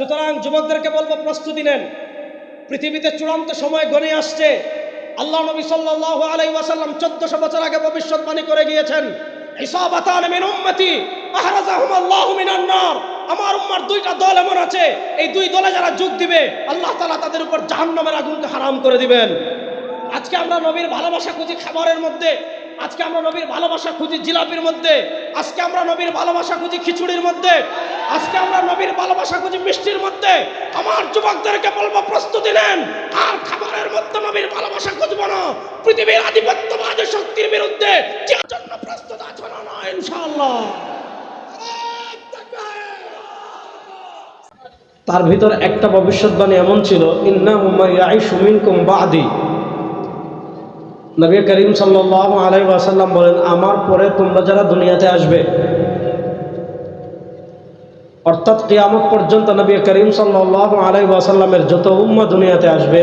সুতরাং যুবকদেরকে বলব, প্রস্তুতি নেন। পৃথিবীতে চূড়ান্ত সময় গণে আসছে। আল্লাহ নবী সাল্লাল্লাহু আলাইহি ওয়াসাল্লাম চোদ্দশো বছর আগে ভবিষ্যৎবাণী করে গিয়েছেন আমার উম্মার দুইটা দল এমন আছে, এই দুই দলে যারা যোগ দিবে, আল্লাহ তাআলা তাদের উপর জাহান্নামের আগুনকে হারাম করে দিবেন। আজকে আমরা নবীর ভালোবাসা খুঁজি খাবারের মধ্যে আজকে আমরা নবীর ভালোবাসা খুঁজি জিলাপির মধ্যে। আজকে আমরা নবীর ভালোবাসা খুঁজি খিচুড়ির মধ্যে। আজকে আমরা নবীর ভালোবাসা খুঁজি মিষ্টির মধ্যে। আমার যুবকদেরকে বলব, প্রস্তুতি নেন। আর খাবারের মধ্যে নবীর ভালোবাসা খুঁজবো না। পৃথিবীর আধিপত্যবাদী শক্তির বিরুদ্ধে যে জন্য প্রস্তুত আছো না ইনশাআল্লাহ। তার ভিতর একটা ভবিষ্যৎবাণী এমন ছিল ইন্না হুমাইয়াইশু মিনকুম বাদি। নবী করিম সাল্লাল্লাহু আলাইহি ওয়াসাল্লাম বলেন, আমার পরে তোমরা যারা দুনিয়াতে আসবে, অর্থাৎ কিয়ামত পর্যন্ত নবী করিম সাল্লাল্লাহু আলাইহি ওয়াসাল্লামের যত উম্মা দুনিয়াতে আসবে,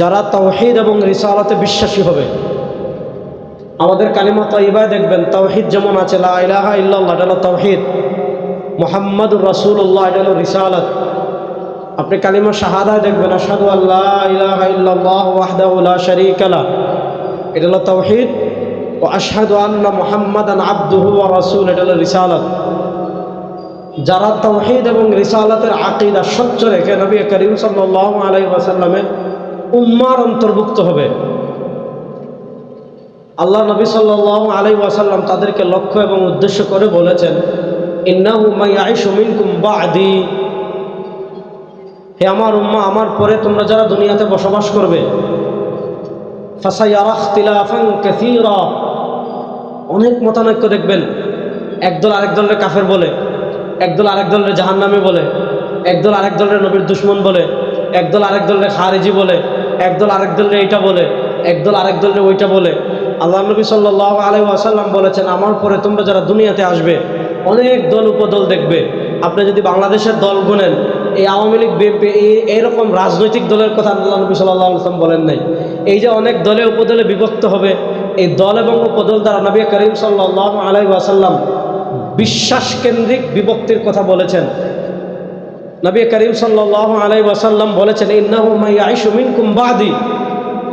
যারা তাওহিদ এবং রিসালাতে বিশ্বাসী হবে, আমাদের কালিমা তাইবায় দেখবেন, তাওহীদ যেমন আছে, লা ইলাহা তাওহীদ এটা হলো রিসালাত আপনি কালিমা শাহাদায় দেখবেন, আশহাদু আল্লাহ ইলাহা ইল্লাল্লাহ ওয়াহদাহু এটা হলো তাওহীদ। ও আশহাদু আন্না মুহাম্মাদান আবদুহু এটা হলো রিসালাত। যারা তাওহীদ এবং রিসালাতের আকীদা স্বচ্ছ রেখে নবী করিম সাল্লাল্লাহু আলাইহি ওয়াসাল্লামের উম্মার অন্তর্ভুক্ত হবে, আল্লাহ নবী সাল্লাল্লাহু আলাইহি ওয়াসাল্লাম তাদেরকে লক্ষ্য এবং উদ্দেশ্য করে বলেছেন, ইন্নাহু মাইয়াইশু মিনকুম বা'দি। হে আমার উম্মা, আমার পরে তোমরা যারা দুনিয়াতে বসবাস করবে অনেক মতানৈক্য দেখবেন। একদল আরেক দলের কাফের বলে, একদল আরেক দলের জাহান্নামী বলে, একদল আরেক দলের নবীর দুশ্মন বলে, একদল আরেক দলের খারিজি বলে, একদল আরেক দলের এইটা বলে, একদল আরেক দলের ওইটা বলে। আল্লাহ নবী সাল্লাহ আলাই আসাল্লাম বলেছেন, আমার পরে তোমরা যারা দুনিয়াতে আসবে, অনেক দল উপদল দেখবে। আপনি যদি বাংলাদেশের দল গুনেন এই আওয়ামী লীগ, বিএনপি এই এরকম রাজনৈতিক দলের কথা আল্লাহ নবী সাল্লাহ আসলাম বলেন নাই। এই যে অনেক দলে উপদলে বিভক্ত হবে, এই দল এবং উপদল দ্বারা নবী করিম সাল্লাহ আলাই আসাল্লাম বিশ্বাস কেন্দ্রিক বিভক্তির কথা বলেছেন। নবী করিম সাল্লাহ আলাই ওয়াসাল্লাম বলেছেন ইন্নাহুমাইশুমিনকুম বাদি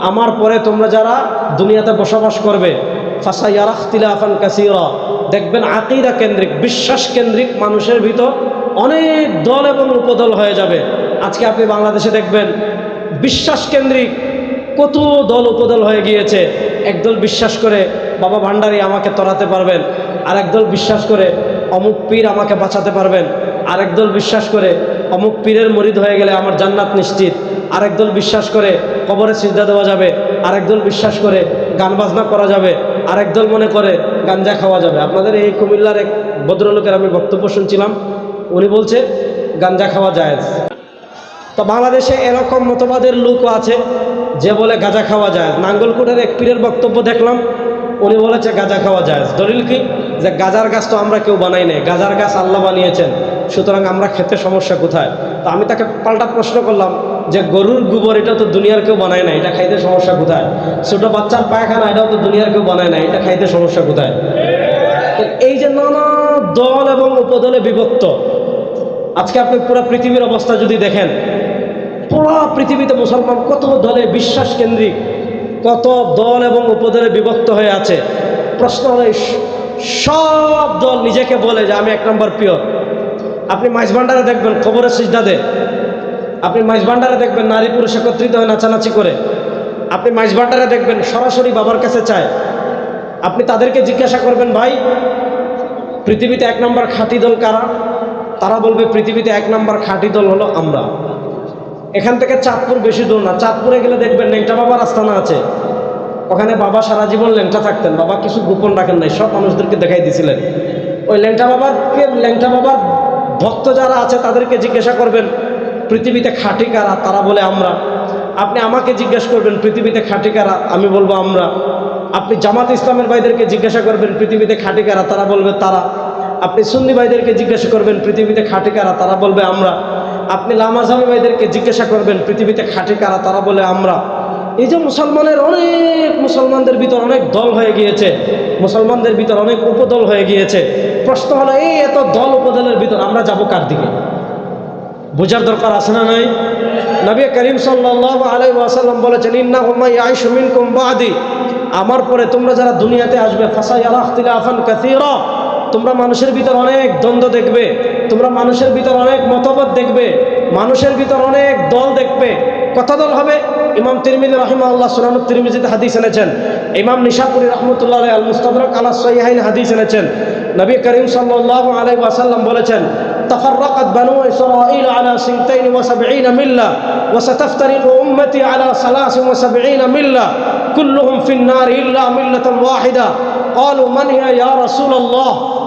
আমার পরে তোমরা যারা দুনিয়াতে বসবাস করবে ফাঁসা ইয়ারাখতিলাফান কাসিরা দেখবেন আকিদা কেন্দ্রিক বিশ্বাস কেন্দ্রিক মানুষের ভিতর অনেক দল এবং উপদল হয়ে যাবে। আজকে আপনি বাংলাদেশে দেখবেন বিশ্বাস কেন্দ্রিক কত দল উপদল হয়ে গিয়েছে। একদল বিশ্বাস করে বাবা ভান্ডারী আমাকে তরাতে পারবেন আর একদল বিশ্বাস করে অমুক পীর আমাকে বাঁচাতে পারবেন, আরেক দল বিশ্বাস করে অমুক পীরের মরিদ হয়ে গেলে আমার জান্নাত নিশ্চিত, আরেক দল বিশ্বাস করে কবরে সিদ্ধা দেওয়া যাবে, আরেক দল বিশ্বাস করে গান বাজনা করা যাবে, আরেক দল মনে করে গাঞ্জা খাওয়া যাবে। আপনাদের এই কুমিল্লার এক ভদ্রলোকের আমি বক্তব্য শুনছিলাম উনি বলছে, গাঞ্জা খাওয়া যায় তো বাংলাদেশে এরকম মতবাদের লোকও আছে, যে বলে গাঁজা খাওয়া যায় নাঙ্গলকুটের এক পীরের বক্তব্য দেখলাম, উনি বলেছে গাঁজা খাওয়া যায় দলিল কি? যে গাজার গাছ তো আমরা কেউ বানাই নাই, গাজার গাছ আল্লাহ বানিয়েছেন, সুতরাং আমরা খেতে সমস্যা কোথায়? তো আমি তাকে পাল্টা প্রশ্ন করলাম, যে গরুর গোবর এটা তো দুনিয়ার কেউ বানায় না এটা খাইতে সমস্যা কোথায়? ছোট বাচ্চার পায়খানা এটাও তো দুনিয়ার কেউ বানায় না এটা খাইতে সমস্যা কোথায়? এই যে নানা দল এবং উপদলে বিভক্ত আজকে আপনি পুরো পৃথিবীর অবস্থা যদি দেখেন, পুরো পৃথিবীতে মুসলমান কত দলে বিশ্বাস কেন্দ্রিক, কত দল এবং উপদলে বিভক্ত হয়ে আছে। প্রশ্ন হলে সব দল নিজেকে বলে যে আমি এক নম্বর পিওর আপনি মাইজ ভান্ডারে দেখবেন খবরের সিজদাদে আপনি মাইজ ভান্ডারে দেখবেন, নারী পুরুষ একত্রিত হয়ে নাচানাচি করে। আপনি মাইজ ভান্ডারে দেখবেন, সরাসরি বাবার কাছে চায়। আপনি তাদেরকে জিজ্ঞাসা করবেন, ভাই, পৃথিবীতে এক নম্বর খাতি দল কারা? তারা বলবে, পৃথিবীতে এক নম্বর খাঁটি দল হলো আমরা। এখান থেকে চাঁদপুর বেশি দূর না। চাঁদপুরে গেলে দেখবেন ল্যাংটা বাবার আস্থানা আছে। ওখানে বাবা সারা জীবন ল্যাংটা থাকতেন। বাবা কিছু গোপন রাখেন নাই, সব মানুষদেরকে দেখাই দিয়েছিলেন ওই ল্যাংটা বাবাকে, ল্যাংটা বাবার ভক্ত যারা আছে, তাদেরকে জিজ্ঞাসা করবেন, পৃথিবীতে খাঁটি কারা? তারা বলে, আমরা। আপনি আমাকে জিজ্ঞেস করবেন, পৃথিবীতে খাঁটি কারা? আমি বলব, আমরা। আপনি জামাত ইসলামের ভাইদেরকে জিজ্ঞাসা করবেন, পৃথিবীতে খাঁটি কারা? তারা বলবে, তারা। আপনি সুন্নি ভাইদেরকে জিজ্ঞাসা করবেন, পৃথিবীতে খাঁটি কারা? তারা বলবে, আমরা। আপনি লামাজামি ভাইদেরকে জিজ্ঞাসা করবেন, পৃথিবীতে খাঁটি কারা? তারা বলে, আমরা। এই যে মুসলমানের অনেক মুসলমানদের ভিতর অনেক দল হয়ে গিয়েছে, মুসলমানদের ভিতর অনেক উপদল হয়ে গিয়েছে। প্রশ্ন হলো, এই এত দল উপদলের ভিতর আমরা যাব কার দিকে? বোঝার দরকার আছে না নাই? নবী করিম সাল্লাল্লাহু আলাই ওয়াসাল্লাম বলেছেন ইন্না হুম্মা ইয়াইশু মিনকুম বাদি। আমার পরে তোমরা যারা দুনিয়াতে আসবে ফাঁসাই ফাসায়ারা ইখতিলাফান কাসীরা। তোমরা মানুষের ভিতর অনেক দ্বন্দ্ব দেখবে তোমরা মানুষের ভিতর অনেক মতভেদ দেখবে মানুষের ভিতর অনেক দল দেখবে কথা দল হবে ইমাম তিরমিজি রহিমাল্লাহ সুনানুত তিরমিজিতে হাদিস এনেছেন ইমাম নিশাপুরি রহমতুল্লাহ আল মুস্তাদরক আলা সহিহাইন হাদিস এনেছেন নবী করিম সাল্লাল্লাহু আলাইহি ওয়াসাল্লাম বলেছেন تفرقت بنو إسرائيل على سنتين وسبعين ملة وستفترق أمتي على ثلاث وسبعين ملة كلهم في النار إلا ملة واحدة قالوا من هي يا رسول الله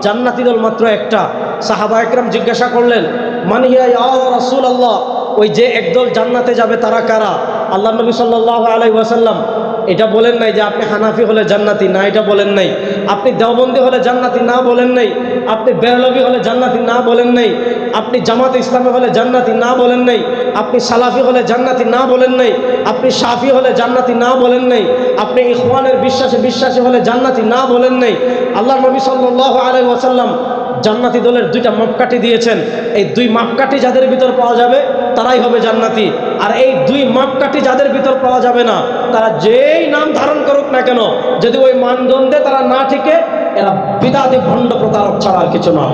জান্নাতি দল মাত্র একটা। সাহাবা একরাম জিজ্ঞাসা করলেন, মানিয়া ইয়া রাসূলুল্লাহ? ওই যে একদল জান্নাতে যাবে তারা কারা? আল্লাহ নবী সাল্লাহ আলাই ওয়াসাল্লাম এটা বলেন নাই যে আপনি হানাফি হলে জান্নাতি, না, এটা বলেন নাই। আপনি দেওবন্দি হলে জান্নাতি, না, বলেন নাই। আপনি বেরলবি হলে জান্নাতি, না, বলেন নাই। আপনি জামাত ইসলামী হলে জান্নাতি, না, বলেন নাই। আপনি সালাফি হলে জান্নাতি, না, বলেন নাই। আপনি সাফি হলে জান্নাতি, না, বলেন নাই। আপনি ইখওয়ানের বিশ্বাসে বিশ্বাসী হলে জান্নাতি, না, বলেন নাই। আল্লাহ নবী সাল্লাল্লাহু আলাইহি ওয়াসাল্লাম জান্নাতি দলের দুইটা মাপকাঠি দিয়েছেন। এই দুই মাপকাঠি যাদের ভিতর পাওয়া যাবে? তারাই হবে জান্নাতি। আর এই দুই মাপকাঠি যাদের ভিতর পাওয়া যাবে না, তারা যেই নাম ধারণ করুক না কেন, যদি ওই মানদণ্ডে তারা না ঠিকে এরা বিদাতি ভণ্ড প্রতারক ছাড়া আর কিছু না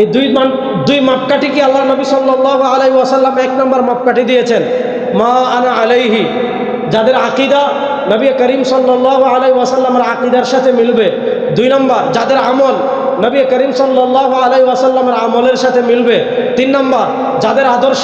এই দুই মান, দুই মাপকাঠি কি আল্লাহ নবী সাল্লাহ আলাই ওয়াসাল্লাম এক নম্বর মাপকাঠি দিয়েছেন? মা আনা আলাইহি। যাদের আকিদা নবী করিম সাল্লাহ আলাই ওয়াসাল্লামের আকিদার সাথে মিলবে। দুই নম্বর, যাদের আমল নবী করিম সাল্লাহ আলাই ওয়াসাল্লামের আমলের সাথে মিলবে। তিন নম্বর যাদের আদর্শ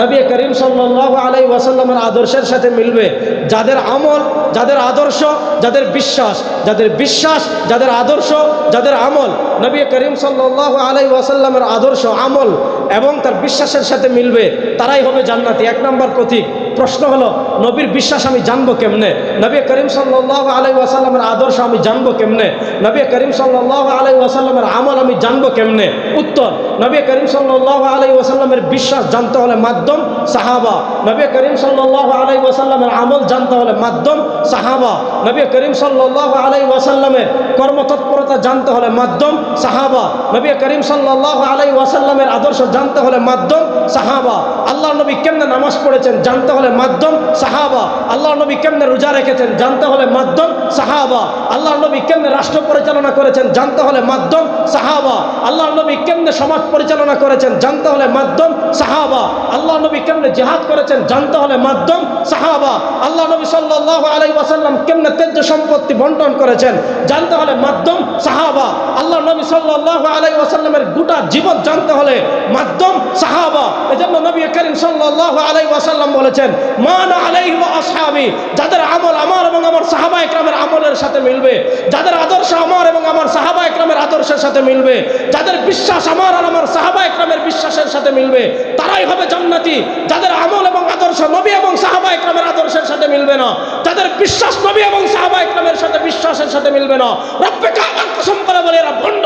নবী করিম সাল্লাহ আলাই ওয়াসাল্লামের আদর্শের সাথে মিলবে, যাদের আমল, যাদের আদর্শ, যাদের বিশ্বাস যাদের বিশ্বাস, যাদের আদর্শ, যাদের আমল, নবী করিম সাল্লাহ আলাই ওয়াসাল্লামের আদর্শ, আমল এবং তার বিশ্বাসের সাথে মিলবে, তারাই হবে জান্নাতি। এক নম্বর প্রতীক, প্রশ্ন হলো, নবীর বিশ্বাস আমি জানব কেমনে? নবী করিম সাল্লাহ আলাই ওয়াসাল্লামের আদর্শ আমি জানব কেমনে? নবী করিম সাল্লাহ আলাই ওয়াসাল্লামের আমল আমি জানব কেমনে? উত্তর, নবী করিম সাল্লাহ আলাই ওয়াসাল্লামের বিশ্বাস জানতে হলে মাধ্যম, সাহাবা। নবী করিম সাল্লাহ আলাই ওয়াসাল্লামের আমল জানতে হলে মাধ্যম, সাহাবা। নবী করিম সাল্লাহ আলাই ওয়াসাল্লামের কর্মতৎপরতা জানতে হলে মাধ্যম, সাহাবা। নবী করিম সাল্লাহ আলাই ওয়াসাল্লামের আদর্শ জানতে হলে মাধ্যম, সাহাবা। আল্লাহ নবী কেমনে নামাজ পড়েছেন জানতে হলে মাধ্যম, সাহাবা। আল্লাহ নবী কেমনে রোজা রেখেছেন জানতে হলে মাধ্যম, সাহাবা। আল্লাহ নবী কেমনে রাষ্ট্র পরিচালনা করেছেন জানতে হলে মাধ্যম, সাহাবা। আল্লাহ নবী কেমনে সমাজ পরিচালনা করেছেন জানতে হলে মাধ্যম সাহাবা, আল্লাহ নবী কেমনে জেহাদ করেছেন জানতে হলে মাধ্যম সাহাবা, আল্লাহ নবী সাল্লাহ আলাই ওয়াসাল্লাম কেমনে তেজ্য সম্পত্তি বন্টন করেছেন জানতে হলে মাধ্যম সাহাবা, আল্লাহ নবী সাল্লাহ আলাই ওয়াসাল্লামের গোটা জীবন জানতে হলে মাধ্যম সাহাবা। এজন্য নবী করিম সাল্লাহ আলাই ওয়াসাল্লাম বলেছেন, মান আলাই আসহাবি যাদের আমল আমার এবং আমার সাহাবা একরামের আমলের সাথে মিলবে, যাদের আদর্শ আমার এবং আমার সাহাবা একরামের আদর্শের সাথে মিলবে, যাদের বিশ্বাস আমার আর আমার সাহাবা একরামের বিশ্বাসের সাথে মিলবে তারাই হবে জান্নাতি। যাদের আমল এবং আদর্শ নবী এবং সাহাবা একরামের আদর্শের সাথে মিলবে না। যাদের বিশ্বাস নবী এবং সাহাবা একরামের সাথে বিশ্বাসের সাথে মিলবে না। রব্বে কাবার কসম করে বলে এরা ভণ্ড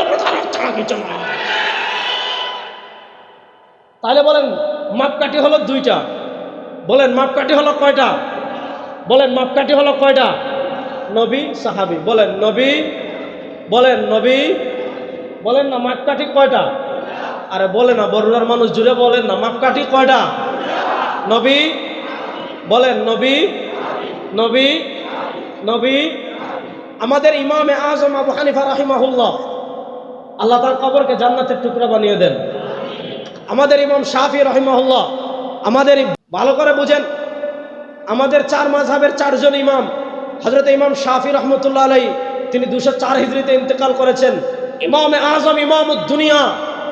কিছু না তাহলে বলেন, মাপকাঠি হলো দুইটা। বলেন, মাপকাঠি হলো কয়টা? বলেন, মাপকাঠি হলো কয়টা? নবী, সাহাবি। বলেন, নবী বলেন নবী। বলেন না, মাপকাঠি কয়টা? আরে বলে না, বরুণার মানুষ জুড়ে বলেন না মাপকাঠি কয়টা? নবী? বলেন, নবী? নবী? নবী? আমাদের ইমামে আজম আবু হানিফা রাহিমাহুল্লাহ, আল্লাহ তার কবরকে জান্নাতের টুকরা বানিয়ে দেন। আমাদের ইমাম শাহি রহিমাহুল্লাহ, আমাদের ভালো করে বুঝেন, আমাদের চার মাঝহাবের চারজন ইমাম হজরত ইমাম শাহি রহমতুল্লাহ আলাই তিনি দুশো চার হিজড়িতে ইন্তেকাল করেছেন। ইমাম আজম ইমাম দুনিয়া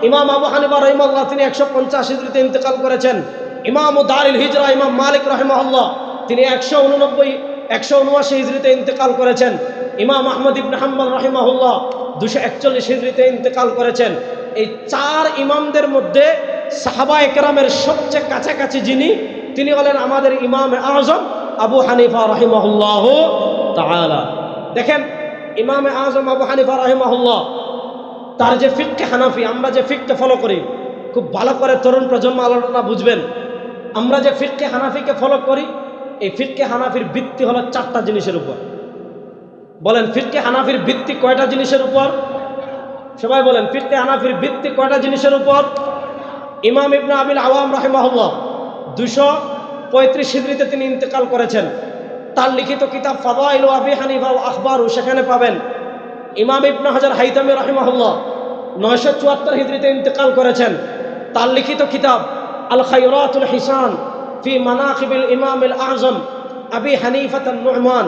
ইমাম আবু হানিফা রহিমাল্লাহ তিনি একশো পঞ্চাশ হিজড়িতে ইন্তেকাল করেছেন। ইমাম দারিল হিজরা, ইমাম মালিক রহমাল্লাহ তিনি একশো উননব্বই, একশো উনআশি হিজড়িতে ইন্তেকাল করেছেন। ইমাম আহমদ ইবন হাম্বল রহিমাহুল্লাহ, দুশো একচল্লিশ হিজড়িতে ইন্তেকাল করেছেন। এই চার ইমামদের মধ্যে সাহাবা একরামের সবচেয়ে কাছাকাছি যিনি, তিনি হলেন আমাদের ইমাম আজম আবু হানিফা রহিমহুল্লাহ দেখেন, ইমামে আজম আবু হানিফা রহিমহুল্লাহ তার যে ফিককে হানাফি, আমরা যে ফিককে ফলো করি, খুব ভালো করে তরুণ প্রজন্ম আলোচনা বুঝবেন। আমরা যে ফিককে হানাফিকে ফলো করি, এই ফিককে হানাফির ভিত্তি হলো চারটা জিনিসের উপর। বলেন ফিরকে হানাফির ভিত্তি কয়টা জিনিসের উপর? সবাই বলেন ফিরকে হানাফির ভিত্তি কয়টা জিনিসের উপর? ইমাম ইবনে আবিল আওয়াম রাহিমাহুল্লাহ দুশো পঁয়ত্রিশ হিজড়িতে তিনি ইন্তেকাল করেছেন। তার লিখিত কিতাব ফাদাইল আবি হানিফা ও আখবারু সেখানে পাবেন। ইমাম ইবনে হাজার হাইতামি রাহিমাহুল্লাহ নয়শো চুয়াত্তর হিজড়িতে ইন্তেকাল করেছেন। তার লিখিত কিতাব আল খাইরাতুল হিসান ফি মানাকিবিল ইমামিল আজম, আবি হানিফাত নুহমান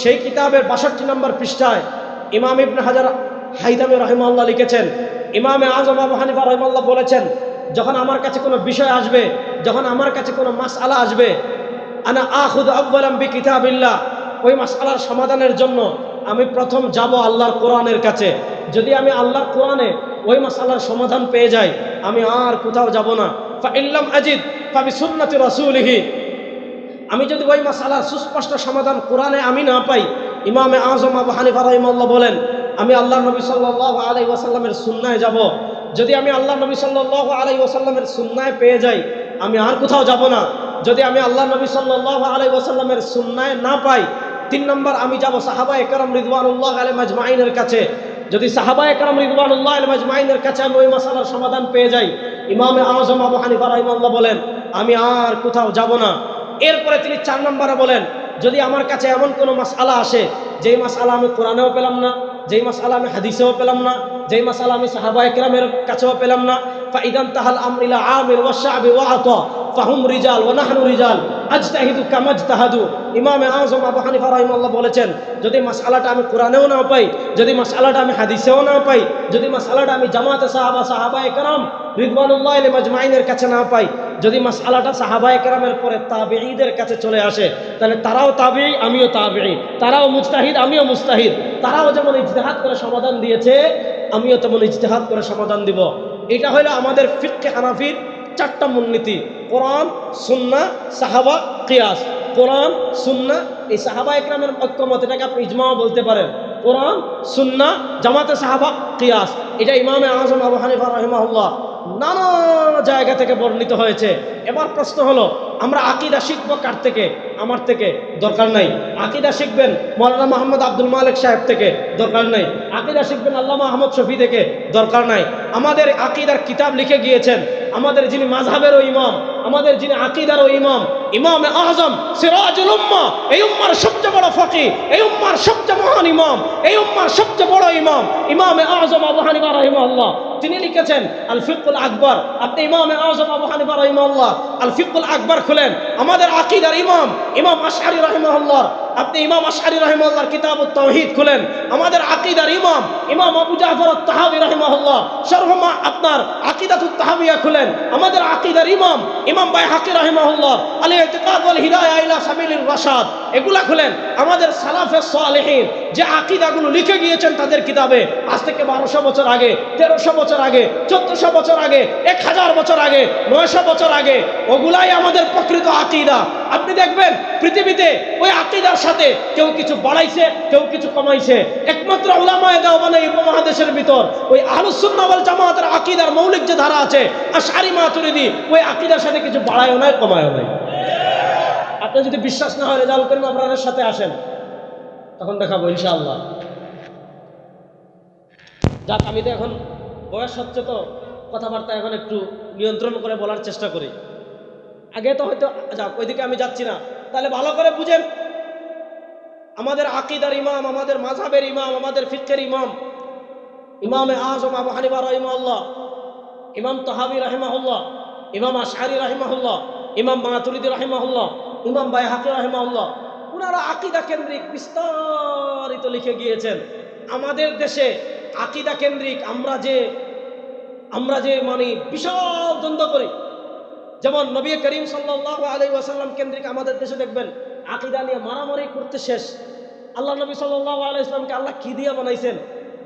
সেই কিতাবের বাষট্টি নম্বর পৃষ্ঠায় ইমাম ইবনে হাজার হাইদামি রহিমাল্লাহ লিখেছেন, ইমামে আজম আবু হানিফা রহিমাল্লাহ বলেছেন, যখন আমার কাছে কোনো বিষয় আসবে, যখন আমার কাছে কোনো মাস আলা আসবে, আনা আহুদ আব্বালাম বি কিতাবিল্লাহ ওই মাস আলার সমাধানের জন্য আমি প্রথম যাব আল্লাহর কোরআনের কাছে। যদি আমি আল্লাহর কোরআনে ওই মাসালার সমাধান পেয়ে যাই, আমি আর কোথাও যাব না। ইল্লাম আজিদ, ফাবি সুন্নতি রাসূলিহি। আমি যদি ওই মাসালার সুস্পষ্ট সমাধান কোরআনে আমি না পাই, ইমামে আজম আবু হানিফা রহিমাল্লাহ বলেন, আমি আল্লাহ নবী সাল্লাহ আলাই ওয়াসাল্লামের সুন্নায় যাব। যদি আমি আল্লাহ নবী সাল্লাহ আলাই ওয়াসাল্লামের সুন্নায় পেয়ে যাই, আমি আর কোথাও যাব না। যদি আমি আল্লাহ নবী সাল্লাহ আলাই ওয়াসাল্লামের সুন্নায় না পাই তিন নম্বর, আমি যাব সাহাবা একরম রিদওয়ানুল্লাহ আলী মাজমাইনের কাছে। যদি সাহাবা একরম রিদওয়ানুল্লাহ আলী মাজমাইনের কাছে আমি ওই মশালার সমাধান পেয়ে যাই, ইমামে আজম আবু হানিফা রহিমাল্লাহ বলেন, আমি আর কোথাও যাব না। এরপরে তিনি চার নম্বরে বলেন, যদি আমার কাছে এমন কোনো মাসালা আসে, যেই মাসালা আমি কোরআনেও পেলাম না, যেই মাসালা আমি হাদিসেও পেলাম না, যেই মাসালা আমি সাহাবা একরামের কাছেও পেলাম না, ফাইদান তাহাল আমরিলা আমির ওয়াশাবি ওয়াআতা, ফাহুম রিজাল ওয়া নাহনু রিজাল। আজতাহিদু কামাজ তাহাদু ইমামে আজম আবু হানিফা রাহিমাল্লাহ বলেছেন, যদি মাসালাটা আমি কোরআনেও না পাই, যদি মাসালাটা আমি হাদিসেও না পাই, যদি মাসালাটা আমি জামাতে সাহাবা সাহাবা একরাম রিদওয়ানুল্লাহ আলী মাজমাইনের কাছে না পাই, যদি মাসালাটা সাহাবা একরামের পরে তাবেঈদের কাছে চলে আসে, তাহলে তারাও তাবেঈ, আমিও তাবেঈ। তারাও মুজতাহিদ, আমিও মুস্তাহিদ তারাও যেমন ইজতেহাদ করে সমাধান দিয়েছে, আমিও তেমন ইজতেহাদ করে সমাধান দিব। এটা হলো আমাদের ফিককে হানাফির চারটা মূলনীতি। কোরআন সুন্না সাহাবা, কিয়াস। কোরআন সুন্না এই সাহাবা একরামের ঐক্যমত, এটাকে আপনি ইজমাও বলতে পারেন। কোরআন সুন্না জামাতে সাহাবা, কিয়াস। এটা ইমামে আজম আবু হানিফা রহিমাহুল্লাহ নানা জায়গা থেকে বর্ণিত হয়েছে। এবার প্রশ্ন হলো, আমরা আকিদা শিখব কার থেকে? আমার থেকে দরকার নাই। আকিদা শিখবেন মৌলানা মোহাম্মদ আব্দুল মালিক সাহেব থেকে দরকার নাই। আকিদা শিখবেন আল্লামা আহমদ শফি থেকে দরকার নাই। আমাদের আকিদার কিতাব লিখে গিয়েছেন। আমাদের যিনি মাঝহাবেরও ইমাম আমাদের যিনি আকিদারও ইমাম ইমাম আজম, সিরাজুল উম্মা, এই উম্মার সবচেয়ে বড় ফকি, এই উম্মার সবচেয়ে মহান ইমাম, এই উম্মার সবচেয়ে বড় ইমাম, ইমামে আজম আবু হানিফা রাহিমাহুল্লাহ। তিনি লিখেছেন আল ফিকুল আকবর। আপনি ইমামে আজম আবু হানিফা রাহিমাহুল্লাহ আল ফিকুল আকবর খুলেন। আমাদের আকিদার ইমাম ইমাম আশআরি রাহিমাহুল্লাহ। আপনি ইমাম আশআরি রাহিমাহুল্লাহর কিতাব তাওহীদ খুলেন। আমাদের আকিদার ইমাম ইমাম আবু জাফর তাহাবি রাহিমাহুল্লাহ। সর্বমা আপনার আকিদাতুত তাহাবিয়া খুলেন। আমাদের আকিদার ইমাম ইমাম বাই হাকি রাহিমাহুল্লাহ আলী এতেকাদ হিদায়া ইলা সাবিলির রাশাদ। এগুলা খুলেন আমাদের সালাফে সালেহীন। যে আকিদাগুলো লিখে গিয়েছেন তাদের কিতাবে। আজ থেকে বারোশো বছর আগে, তেরোশো বছর আগে, চোদ্দশো বছর আগে, এক হাজার বছর আগে, নয়শো বছর আগে, ওগুলাই আমাদের প্রকৃত আকিদা। আপনি দেখবেন, পৃথিবীতে ওই আকিদার সাথে কেউ কিছু বাড়াইছে, কেউ কিছু কমাইছে। একমাত্র ওলামায় দেওয়ানে উপমহাদেশের ভিতর ওই আলুসুন্নাওয়াল জামাতের আকিদার মৌলিক যে ধারা আছে আর সারি মাতুরিদি, ওই আকিদার সাথে কিছু বাড়ায়ও নাই, কমায়ও নাই। আপনি যদি বিশ্বাস না হয় রেজাল্ট করেন আপনাদের সাথে আসেন, তখন দেখাবো ইনশাআল্লাহ। যাক, আমি তো এখন বয়স হচ্ছে তো, কথাবার্তা এখন একটু নিয়ন্ত্রণ করে বলার চেষ্টা করি। আগে তো হয়তো, যাক, ওইদিকে আমি যাচ্ছি না। তাহলে ভালো করে বুঝেন, আমাদের আকিদার ইমাম, আমাদের মাঝাবের ইমাম, আমাদের ফিকের ইমাম, ইমামে আজম আবু হানিফা রহিমাল্লাহ ইমাম তহাবি রাহিমাহুল্লাহ, ইমাম আশারি রাহিমাহুল্লাহ, ইমাম মাতুরিদি রাহিমাহুল্লাহ ইমাম বাইহাকি রাহিমাহুল্লাহ ওনারা আকিদা কেন্দ্রিক বিস্তারিত লিখে গিয়েছেন। আমাদের দেশে আকিদা কেন্দ্রিক আমরা যে আমরা যে মানে বিশাল দ্বন্দ্ব করি। যেমন নবী করিম সাল্লাহ আলাই ওয়াসাল্লাম কেন্দ্রিক আমাদের দেশে দেখবেন, আকিদা নিয়ে মারামারি করতে শেষ। আল্লাহ নবী সাল্লাহ আলাই ইসলামকে আল্লাহ কি দিয়া বানাইছেন?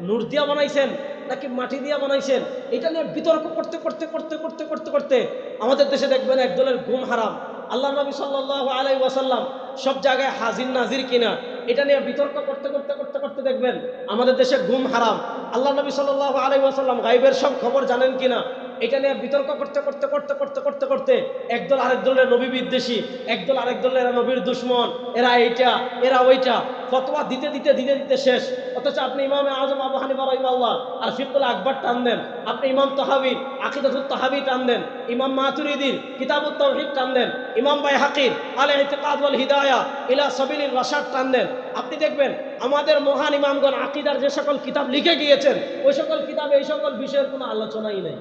নূর দিয়া বানাইছেন নাকি মাটি দিয়া বানাইছেন? এটা নিয়ে বিতর্ক করতে করতে করতে করতে করতে করতে আমাদের দেশে দেখবেন একদলের ঘুম হারাম। আল্লাহ নবী সাল্লাহ আলাই ওয়াসাল্লাম সব জায়গায় হাজির নাজির কিনা, এটা নিয়ে বিতর্ক করতে করতে করতে করতে দেখবেন আমাদের দেশে ঘুম হারাম। আল্লাহ নবী সাল্লাহ আলাই ওয়াসাল্লাম গাইবের সব খবর জানেন কিনা? এটা নিয়ে বিতর্ক করতে করতে করতে করতে করতে করতে একদল আরেক দলের নবী বিদ্বেষী একদল আরেক দলের এরা নবীর দুশ্মন, এরা এইটা, এরা ওইটা। ফতোয়া দিতে দিতে দিতে দিতে শেষ। অথচ আপনি ইমামে আজম আবু হানিফা রহিমাল্লাহ আর ফিকুল আকবর টান দেন। আপনি ইমাম তহাবির আকিদাতুল তহাবি টান দেন। ইমাম মাতুরিদির কিতাবুত তৌহিদ টান দেন। ইমাম বাই হাকির আলে ইতিকাদ ওয়াল হিদায়া, ইলা সাবিলির রাশাদ টান দেন। আপনি দেখবেন আমাদের মহান ইমামগণ আকিদার যে সকল কিতাব লিখে গিয়েছেন, ওই সকল কিতাবে এই সকল বিষয়ের কোনো আলোচনাই নেই।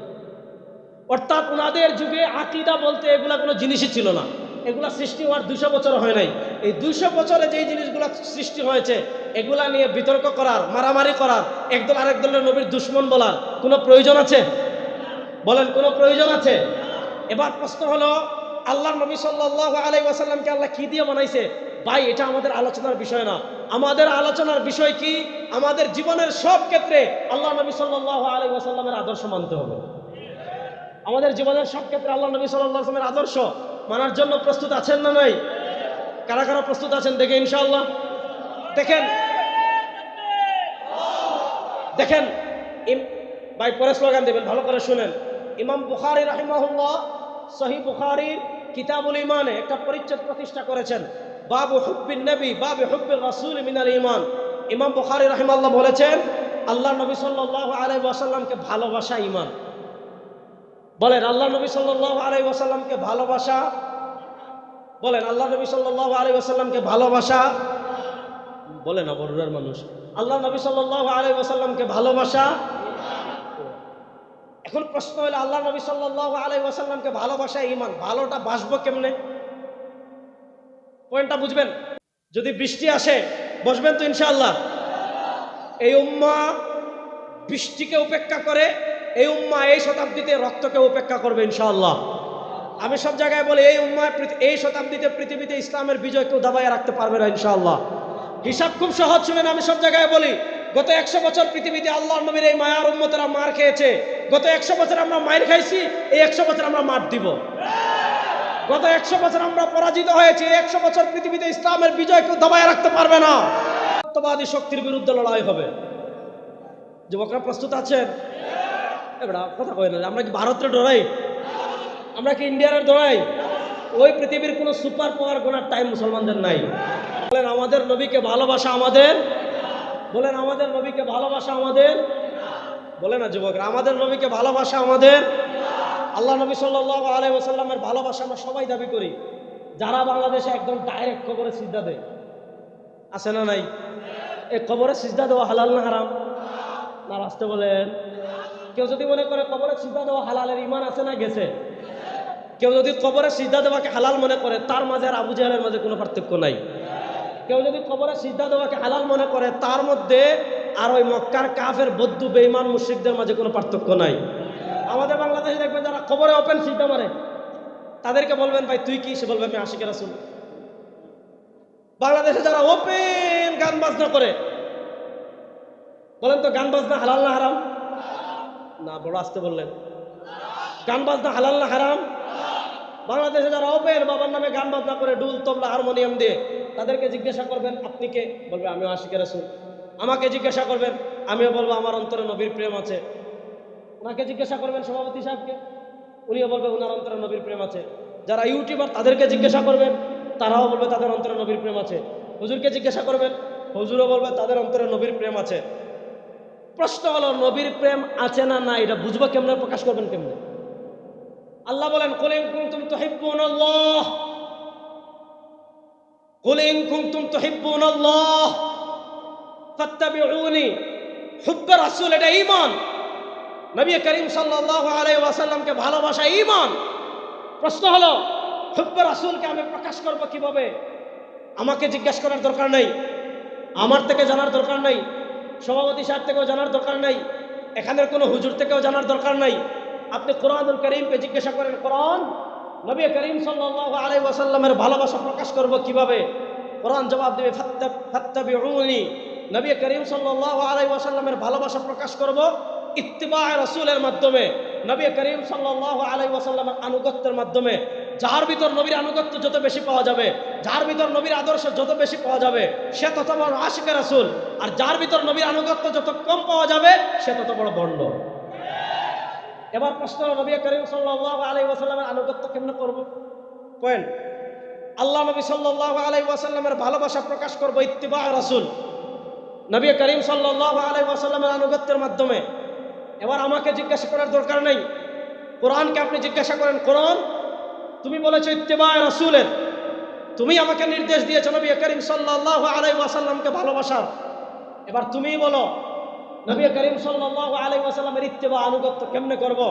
অর্থাৎ ওনাদের যুগে আকিদা বলতে এগুলা কোনো জিনিসই ছিল না। এগুলা সৃষ্টি হওয়ার দুশো বছর হয় নাই। এই দুশো বছরে যেই জিনিসগুলো সৃষ্টি হয়েছে, এগুলা নিয়ে বিতর্ক করার, মারামারি করার, একদল আরেক দলের নবীর দুশ্মন বলার কোনো প্রয়োজন আছে? বলেন, কোনো প্রয়োজন আছে? এবার প্রশ্ন হলো আল্লাহ নবী সাল্লাহ আলাই ওয়াসাল্লামকে আল্লাহ কি দিয়ে বানাইছে? ভাই, এটা আমাদের আলোচনার বিষয় না। আমাদের আলোচনার বিষয় কি? আমাদের জীবনের সব ক্ষেত্রে আল্লাহ নবী সাল্লাহ আলাই ওয়াসাল্লামের আদর্শ মানতে হবে। আমাদের জীবনের সব ক্ষেত্রে আল্লাহ নবী সাল্লাহ আদর্শ মানার জন্য প্রস্তুত আছেন না নাই? কারা কারা প্রস্তুত আছেন দেখে ইনশাআল্লাহ। দেখেন। দেখেন। ভাই পরে স্লোগান দেবেন, ভালো করে শুনেন। ইমাম বুখারি রাহিমাহুল্লাহ সহি বুখারির কিতাবুল ইমানে একটা পরিচ্ছেদ প্রতিষ্ঠা করেছেন। বাবু হুব্বিন নবী, বাবু হুব্বির রাসূল মিনাল ইমান ইমাম বুখারি রাহিমাল্লাহ বলেছেন, আল্লাহ নবী সাল্লাল্লাহু আলাইহি ওয়াসাল্লামকে ভালোবাসা ইমান বলেন, আল্লাহ নবী সাল্লাহ আলাই ওয়াসাল্লামকে ভালোবাসা? বলেন, আল্লাহ নবী সাল্লাহ আলাই ওয়াসাল্লামকে ভালোবাসা? বলে না মানুষ। আল্লাহ নবী সাল্লাহ আলাই ওয়াসাল্লামকে ভালোবাসা? এখন প্রশ্ন হলো, আল্লাহ নবী সাল্লাহ আলাই ওয়াসাল্লামকে ভালোবাসা ইমান? ভালোটা বাসবো কেমনে? পয়েন্টটা বুঝবেন? যদি বৃষ্টি আসে, বসবেন তো ইনশাআল্লাহ। এই উম্মা বৃষ্টিকে উপেক্ষা করে এই উম্মা এই শতাব্দীতে রক্তকে উপেক্ষা করবে ইনশাআল্লাহ। আমি সব জায়গায় বলি, এই উম্মা এই শতাব্দীতে পৃথিবীতে ইসলামের বিজয় কেউ দাবাইয়া রাখতে পারবে না ইনশাআল্লাহ। হিসাব খুব সহজ, শুনেন, আমি সব জায়গায় বলি, গত একশো বছর পৃথিবীতে আল্লাহ নবীর এই মায়ার উম্মতেরা মার খেয়েছে। গত একশো বছর আমরা মায়ের খাইছি, এই একশো বছর আমরা মার দিব। গত একশো বছর আমরা পরাজিত হয়েছি একশো বছর পৃথিবীতে ইসলামের বিজয় কেউ দাবাইয়া রাখতে পারবে না। সত্যবাদী শক্তির বিরুদ্ধে লড়াই হবে। যুবকরা প্রস্তুত আছেন? এবার কথা কয় না, আমরা কি ভারতের ডরাই? আমরা কি ইন্ডিয়ার ডরাই? ওই পৃথিবীর কোনো সুপার পাওয়ার গোনার টাইম মুসলমানদের নাই। বলেন, আমাদের নবীকে ভালোবাসা আমাদের? বলেন, আমাদের নবীকে ভালোবাসা আমাদের? বলে না যুবকরা আমাদের নবীকে ভালোবাসা আমাদের? আল্লাহ নবী সাল্লাহ আলাই ওসাল্লামের ভালোবাসা আমরা সবাই দাবি করি। যারা বাংলাদেশে একদম ডাইরেক্ট কবরে সিজদা দেয়। আছে না নাই? এই কবরে সিজদা দেওয়া হালাল না হারাম? না রাস্তে বলেন। কেউ যদি মনে করে কবরে সিজদা দেওয়া হালালের ইমান আছে না গেছে, কেউ যদি কবরে সিদ্ধা দেওয়াকে হালাল মনে করে, তার মাঝে আর আবু জাহেলের মাঝে কোনো পার্থক্য নাই। কেউ যদি কবরে সিদ্ধা দেওয়াকে হালাল মনে করে, তার মধ্যে আর ওই মক্কার কাফের, বৌদ্ধ বেইমান মুশ্রিকদের মাঝে কোনো পার্থক্য নাই। আমাদের বাংলাদেশে দেখবেন যারা কবরে ওপেন সিদ্ধা মারে, তাদেরকে বলবেন, ভাই, তুই কি? সে বলবে, আমি আশিকের রাসুল। বাংলাদেশে যারা ওপেন গান বাজনা করে, বলেন তো, গান বাজনা হালাল না হারাম? না, বড় আসতে বললেন। গান বাজনা হালাল না হারাম? বাংলাদেশে যারা অপের বাবার নামে গান বাজনা করে ডুল তবলা, হারমোনিয়াম দিয়ে তাদেরকে জিজ্ঞাসা করবেন, আপনি কে? বলবে, আমিও আশিকের রাসুল। আমাকে জিজ্ঞাসা করবেন, আমিও বলব, আমার অন্তরে নবীর প্রেম আছে। ওনাকে জিজ্ঞাসা করবেন, সভাপতি সাহেবকে। উনিও বলবে ওনার অন্তরে নবীর প্রেম আছে। যারা ইউটিউবার, তাদেরকে জিজ্ঞাসা করবেন, তারাও বলবে, তাদের অন্তরে নবীর প্রেম আছে। হুজুরকে জিজ্ঞাসা করবেন, হুজুরও বলবে, তাদের অন্তরে নবীর প্রেম আছে। প্রশ্ন হলো, নবীর প্রেম আছে না না এটা বুঝব কেমনে? প্রকাশ করবেন কেমনে? আল্লাহ বলেন, কলিং কুমতুম তো কুনতুম তুহিব্বুনাল্লাহ। কুলিং কুনতুম তুহিব্বুনাল্লাহ। ফাত্তাবিউনি হুব্বে রাসূল। এটা ঈমান। নবী করিম সাল্লাল্লাহু আলাইহি ওয়াসাল্লামকে ভালোবাসা ঈমান। প্রশ্ন হলো, হুব্বে রাসূলকে আমি প্রকাশ করব কীভাবে? আমাকে জিজ্ঞাসা করার দরকার নেই? আমার থেকে জানার দরকার নেই? সভাপতি সাহেব থেকেও জানার দরকার নেই, এখানের কোনো হুজুর থেকেও জানার দরকার নেই। আপনি কোরআনুল করিমকে জিজ্ঞাসা করেন, কোরআন? নবী করিম সাল্লাল্লাহু আলাই ওয়াসাল্লামের ভালোবাসা প্রকাশ করব কীভাবে? কোরআন জবাব দেবে, ফাত্তা, ফাত্তাবিউনি। নবী করিম সাল্লাল্লাহু আলাইহি ওয়াসাল্লামের ভালোবাসা প্রকাশ করব ইত্তিবা রসুলের মাধ্যমে। নবী করিম সাল্লাল্লাহু আলাইহি ওয়াসাল্লামের আনুগত্যের মাধ্যমে। যার ভিতর নবীর আনুগত্য যত বেশি পাওয়া যাবে যার ভিতর নবীর আদর্শ যত বেশি পাওয়া যাবে, সে তত বড় আশিকের রাসুল। আর যার ভিতর নবীর আনুগত্য যত কম পাওয়া যাবে, সে তত বড় বন্ড এবার প্রশ্ন নবী করিম সাল্লাহ আলাই ওয়াসাল্লামের আনুগত্য কেমন করব? পয়েন্ট আল্লাহ নবী সাল্লাহ আলাই ওয়াসাল্লামের ভালোবাসা প্রকাশ করব ইত্তিবা রাসুল। নবী করিম সাল্লাহ আলাই ওয়াসাল্লামের আনুগত্যের মাধ্যমে। এবার আমাকে জিজ্ঞাসা করার দরকার নেই। কোরআনকে আপনি জিজ্ঞাসা করেন, কোরআন তুমি বলেছ ইত্তেবা রাসুলের। তুমি আমাকে নির্দেশ দিয়েছ নবী করিম সাল্লাহ আলাই ওয়াসাল্লামকে ভালোবাসার। এবার তুমি বলো, নবী করিম সাল্লাহ আলাই ওয়াসাল্লামের ইত্তেবা আনুগত্য কেমনে করব?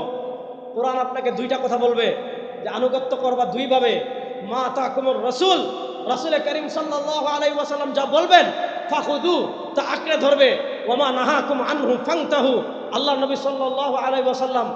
কোরআন আপনাকে দুইটা কথা বলবে, যে আনুগত্য করবা দুইভাবে। মা তা কুমর রসুল রসুল করিম সাল্লাহ আলাই ওয়াসাল্লাম যা বলবেন ফাহুদু তা আঁকড়ে ধরবে। ওমা নাহা কুম আনহু ফাংতাহু। আল্লাহ নবী সাল্লাহ আলাই ওয়াসাল্লাম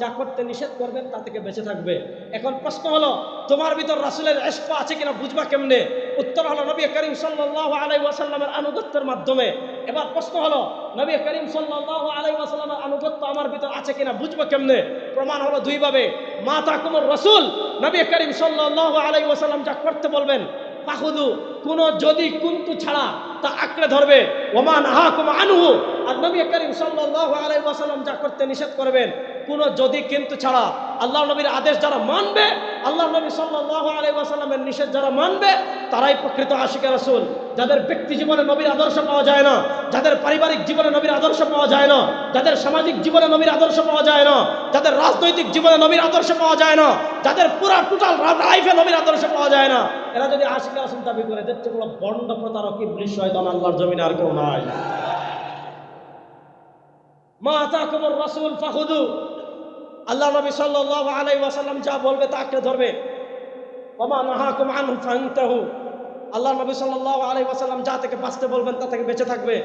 যা করতে নিষেধ করবেন, তা থেকে বেঁচে থাকবে। এখন প্রশ্ন হলো, তোমার ভিতর রাসুলের এস্প আছে কিনা বুঝবা কেমনে? উত্তর হলো, নবী করিম সাল্লাহ আলাই ওয়াসাল্লামের আনুগত্যের মাধ্যমে। এবার প্রশ্ন হলো, নবী করিম সাল্লাহ আলাই ওয়াসাল্লামের আনুগত্য আমার ভিতর আছে কিনা বুঝব কেমনে? প্রমাণ হলো দুইভাবে। মা তাকুমর রসুল, নবী করিম সাল্লাহ আলাই ওয়াসাল্লাম যা করতে বলবেন পাহুদু কোন যদি কুন্তু ছাড়া তা আঁকড়ে ধরবে। ওমান আহাকুম আনহু। আর নবী করিম সাল্লাল্লাহু আলাইহি ওয়াসাল্লাম যা করতে নিষেধ করবেন, কোন যদি কিন্তু ছাড়া আল্লাহ নবীর আদেশ যারা মানবে আল্লাহ নবী সাল্লাল্লাহু আলাইহি ওয়াসাল্লামের নিষেধ যারা মানবে, তারাই প্রকৃত আশিকা রাসূল। যাদের ব্যক্তি জীবনে নবীর আদর্শ পাওয়া যায় না, যাদের পারিবারিক জীবনে নবীর আদর্শ পাওয়া যায় না, যাদের সামাজিক জীবনে নবীর আদর্শ পাওয়া যায় না, যাদের রাজনৈতিক জীবনে নবীর আদর্শ পাওয়া যায় না, যাদের পুরা টোটাল লাইফে নবীর আদর্শ পাওয়া যায় না এরা যদি আশিকে রাসূল দাবি করে দেখতে কোনো বন্ড প্রতারক ইবলিশ শয়তান, আল্লাহর জমিনে আর কেউ নাই। মা তাকুমুর রাসূল ফাখুদু আল্লাহ নবী সাল্লাল্লাহু আলাইহি ওয়াসাল্লাম যা বলবে তাকে ধরবে। ওমা নাহাকুম আনহু ফান্তাহু আল্লাহ নবী সাল্লাল্লাহু আলাইহি ওয়াসাল্লাম যা থেকে বাঁচতে বলবেন তা থেকে বেঁচে থাকবে।